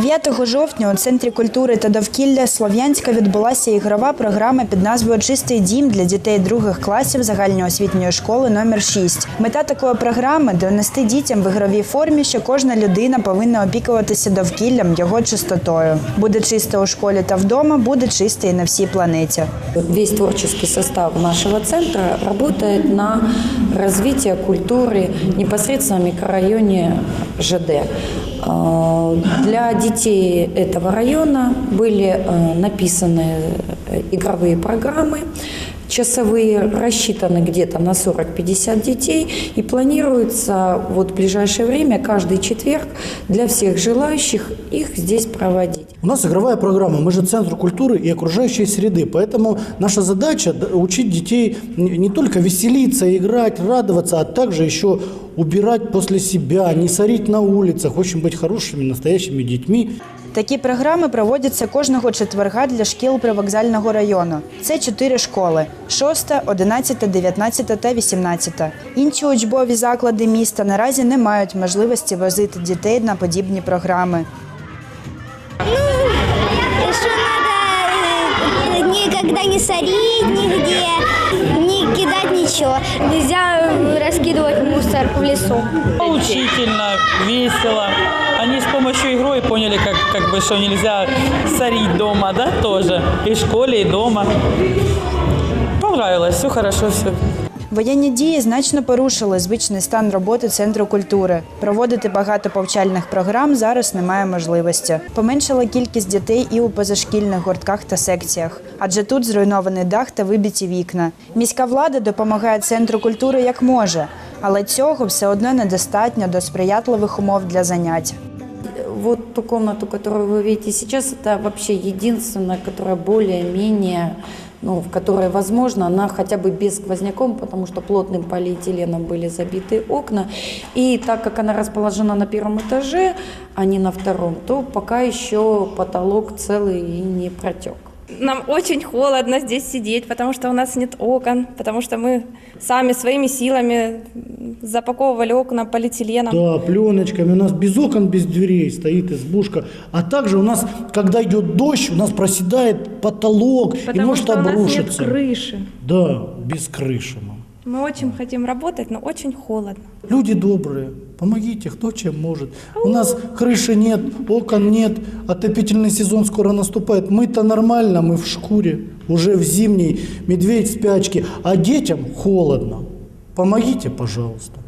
9 жовтня у центрі культури та довкілля Слов'янська відбулася ігрова програма під назвою Чистий дім для дітей других класів загальноосвітньої школи номер 6 Мета такої програми донести дітям в ігровій формі, що кожна людина повинна опікуватися довкіллям його чистотою. Буде чисто у школі та вдома, буде чисто і на всій планеті. Весь творческий состав нашего центра работает на развитие культуры непосредственно в микрорайоне ЖД. Э, Для детей этого района были э, написаны э, игровые программы, часовые, рассчитаны где-то на 40-50 детей и планируется вот в ближайшее время каждый четверг для всех желающих их здесь проводить. У нас игровая программа, мы же Центр культуры и окружающей среды, поэтому наша задача учить детей не только веселиться, играть, радоваться, а также еще убирать после себя, не сорить на улицах, общем, быть хорошими, настоящими детьми. Такі програми проводяться кожного четверга для шкіл привокзального району. Це чотири школи: 6, 11, 19 та 18. Інші учбові заклади міста наразі не мають можливості возити дітей на подібні програми. Еще надо э, никогда не сорить нигде, не кидать ничего. Нельзя раскидывать мусор в лесу. Поучительно, весело. Они с помощью игры поняли, как, как бы, что нельзя сорить дома, да, тоже. И в школе, и дома. Понравилось, все хорошо, все. Воєнні дії значно порушили звичний стан роботи центру культури. Проводити багато повчальних програм зараз немає можливості. Поменшала кількість дітей і у позашкільних гуртках та секціях, адже тут зруйнований дах та вибиті вікна. Міська влада допомагає центру культури як може, але цього все одно недостатньо до сприятливих умов для занять. Вот ту комнату, которую вы видите сейчас, это вообще единственная, которая более-менее, ну, в которой, возможно, она хотя бы без сквозняком, потому что плотным полиэтиленом были забиты окна. И так как она расположена на первом этаже, а не на втором, то пока еще потолок целый и не протек. Нам очень холодно здесь сидеть, потому что у нас нет окон, потому что мы сами своими силами м, запаковывали окна полиэтиленом. Да, пленочками. У нас без окон, без дверей стоит избушка. А также у нас, когда идет дождь, у нас проседает потолок и Потому может что у нас нет обрушиться. крыши. Да, без крыши. мам. Мы очень хотим работать, но очень холодно. Люди добрые, помогите, кто чем может. У нас крыши нет, окон нет, отопительный сезон скоро наступает. Мы-то нормально, мы в шкуре, уже в зимней, медведь в спячке, а детям холодно. Помогите, пожалуйста.